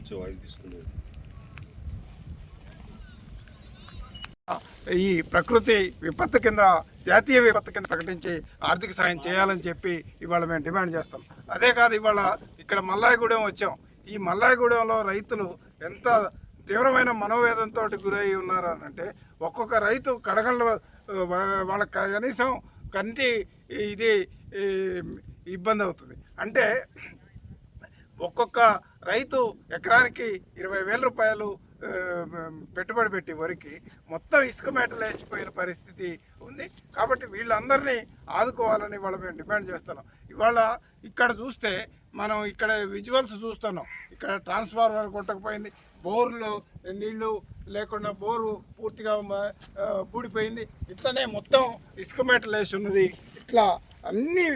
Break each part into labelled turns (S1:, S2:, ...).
S1: వచ్చే వాయిస్ తీసుకునేది.
S2: ఈ ప్రకృతి విపత్తు కింద జాతీయ విపత్తు కింద ప్రకటించి ఆర్థిక సాయం చేయాలని చెప్పి ఇవాళ మేము డిమాండ్ చేస్తాం. అదే కాదు ఇవాళ ఇక్కడ మల్లాయిగూడెం వచ్చాం. ఈ మల్లాయిగూడెంలో రైతులు ఎంత తీవ్రమైన మనోవేదంతో గురై ఉన్నారు అని అంటే ఒక్కొక్క రైతు కడగళ్ళ వాళ్ళ కనీసం కంటి ఇది ఇబ్బంది అవుతుంది. అంటే ఒక్కొక్క రైతు ఎకరానికి ఇరవై వేల రూపాయలు పెట్టుబడి పెట్టి వరికి మొత్తం ఇసుక మేటలు వేసిపోయిన పరిస్థితి ఉంది. కాబట్టి వీళ్ళందరినీ ఆదుకోవాలని వాళ్ళ మేము డిమాండ్ చేస్తున్నాం. ఇవాళ ఇక్కడ చూస్తే మనం ఇక్కడ విజువల్స్ చూస్తున్నాం. ఇక్కడ ట్రాన్స్ఫార్మర్ కొట్టకపోయింది బోర్లు నీళ్ళు లేకుండా బోరు పూర్తిగా పూడిపోయింది ఇట్లనే మొత్తం ఇసుక మేటలు వేసి ఉన్నది. ఇట్లా అన్ని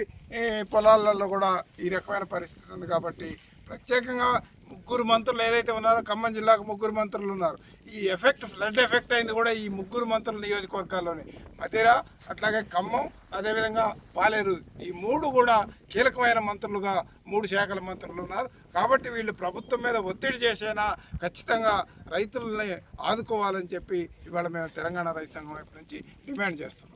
S2: పొలాలలో కూడా ఈ రకమైన పరిస్థితి ఉంది కాబట్టి ప్రత్యేకంగా ముగ్గురు మంత్రులు ఏదైతే ఉన్నారో ఖమ్మం జిల్లాకు ముగ్గురు మంత్రులు ఉన్నారు. ఈ ఎఫెక్ట్ ఫ్లడ్ ఎఫెక్ట్ అయింది కూడా ఈ ముగ్గురు మంత్రుల నియోజకవర్గాల్లోనే. మధిర అట్లాగే ఖమ్మం అదేవిధంగా పాలేరు ఈ మూడు కూడా కీలకమైన మంత్రులుగా మూడు శాఖల మంత్రులు ఉన్నారు. కాబట్టి వీళ్ళు ప్రభుత్వం మీద ఒత్తిడి చేసేనా ఖచ్చితంగా రైతులని ఆదుకోవాలని చెప్పి ఇవాళ మేము తెలంగాణ రైతు సంఘం వైపు నుంచి డిమాండ్ చేస్తున్నాం.